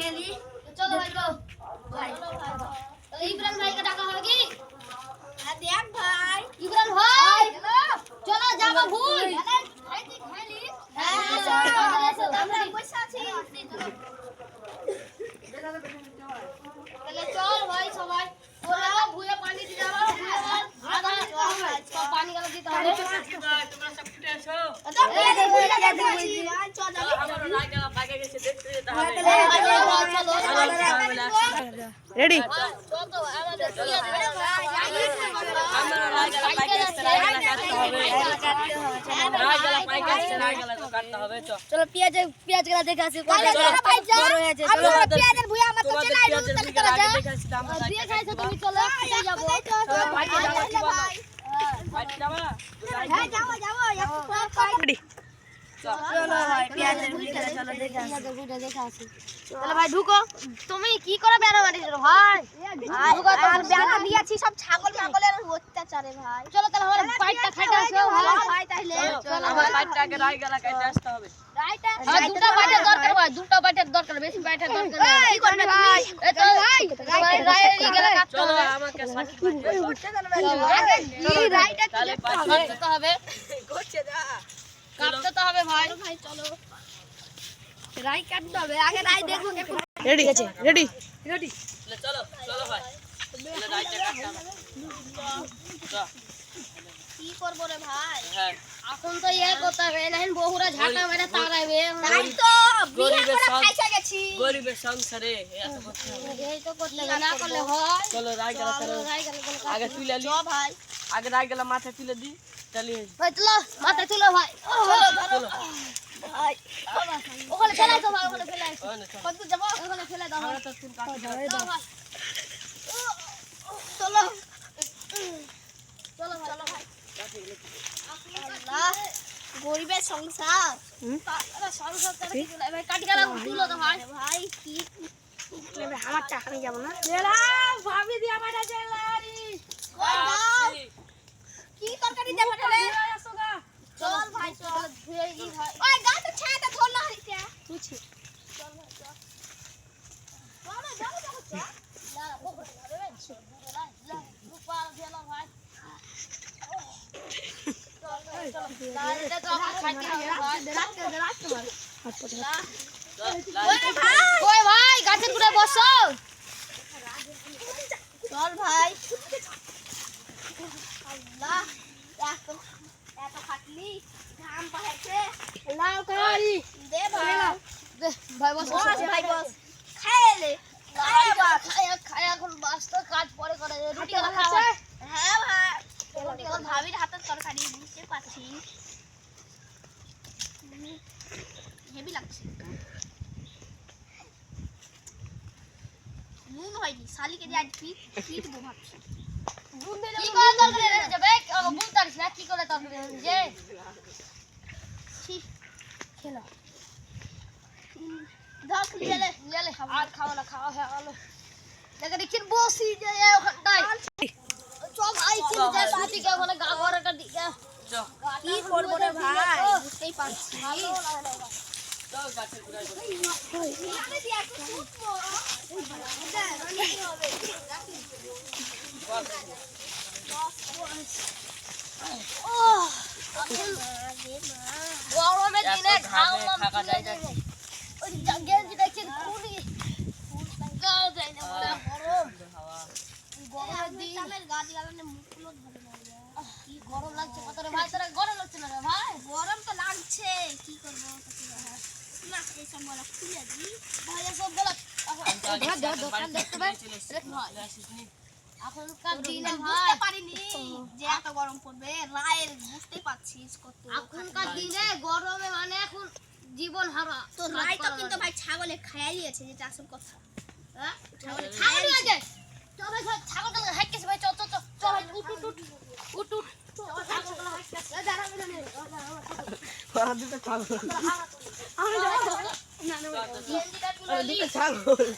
Candy. 走 তো চলো পেঁয়াজ পেঁয়াজগুলা দেখে আসি বড় হয়েছে পেঁয়াজের আমার তো চেনাই রুম দিয়ে খাইছো তুমি যাব। হ্যাঁ যাব যাব। একটু রেডি। চলো দেখে আসি। তাহলে ভাই ঢুকো। তুমি কি করে বেড়া মারিছো ভাই ঢুকো আর বেড়া দিয়েছি সব ছাগল ছাগলের অত্যাচারে ভাই। চলো তাহলে আমার বাইকটা খাইতে আসো ভাই তাহলে চলো আমার বাইকটা আগে রাগ গেল কাটতে আসতে হবে। রাইটা আমার দুটো বাইটের দরকার ভাই দুটো বাইটের দরকার বেশি বাইটের দরকার কি করবে ভাই এই তো ভাই। রায় গেলে কাটতে চলো আমাকে সাথে আগে এই রায়টা তাহলে কাটতে তো হবে? কাটতে তো হবে ভাই। ভাই চলো। রাই কাটতে হবে আগে রাই দেখব রেডি আছে? রেডি। চলো চলো ভাই। চল, কি করব রে ভাই? হ্যাঁ। এখন তো ইয়ে করতে হবে নাহিন বহুরা ঝাঁটা মেরে তাড়াইবে তাই তো বিয়ে করে খাইছে গেছি। গরিবের সংসারে এত করতে হবে। এই তো করতে না করলে হয়। চলো রাগ গেল তাহলে। রায় গেলে গেলে আগে তুলে নি। ভাই। আগে রাগ গেল মাথায় তুলে দি চালিয়ে ভাই তুলো মাথায় তুলো ভাই। চলো ভাই ওখানে ফেলাই ভাই ওখানে ফেলাই কত যাব? ওখানে ফেলে দাও আমরা তো চুল চলো ভাই চলো। চলো চলো ভাই। আল্লাহ গরিবের সংসার। সরু সরকার কি? তুলে ভাই কাটি গেলাম তুলো তো ভাই। ভাই কি? আমার টাকা নিয়ে যাব না? ভাবি দিয়া কি তরকারি তাহলে চল ভাই চল ধুয়ে দি ভাই ওই গাছে ছায়াটা ধর না হইছে তুছি বাবা যাব যাব না বকর হবে ভাই দূরে লাই লা রূপা দিলা ভাই চল চল দাঁড়িয়ে তো আমার খাইতে হবে ভাই রাখতে রাখতে ভাই চল, কই ভাই গাছের গুড়ে বসো চল ভাই আল্লাহ এত এত খাটলি ঘাম পাহাইছে লাও খাই দে ভাই দে ভাই বস বস ভাই বস খাইলে খাই খাই এখন বাস তো কাজ পরে করে রুটি গলা খাওয়া হ্যাঁ ভাই তোর ভাবির হাতের তরকারি বুঝতে নুন হয়নি শালিকে দিয়ে আজ পিট পিট বো ভাবছি? কি করে তরকারি রেখে যাবে বুঝতে পারিস না কি করে তরকারি রেখে যে খেলো ধর খেলে লেলে আর খাওয়া না খাওয়া হয়ে গেল দেখে দেখি বসি যে ওখানটায় চল ভাই চল যাই বাদিকে ওখানে গা ঘরের দিকে চল, কি করব রে ভাই বুঝতেই পারছি চল, গাছের গোড়ায় বসে। বল। গরমের দিনে গরম লাগছে কত রে ভাই? তোরা গরম লাগছে না রে ভাই? গরম এখনকার দিনে বুঝতে পারিনি যে এত গরম পড়বে রায়ের বুঝতেই পারছিস কত এখনকার দিনে গরমে মানে এখন জীবন হারা তো রায় তো কিন্তু ভাই ছাগলে খাইয়ে দিয়েছে যেটা আসল কথা? ছাগল লাগে তো ভাই ছাগল হাইকেছে ভাই চল চল চল ভাই উঠ উঠ উঠ উঠ উঠ ছাগল হাইকেছে। দাঁড়া, দাঁড়া, দাঁড়া, দাঁড়া, দাঁড়া। ছাগল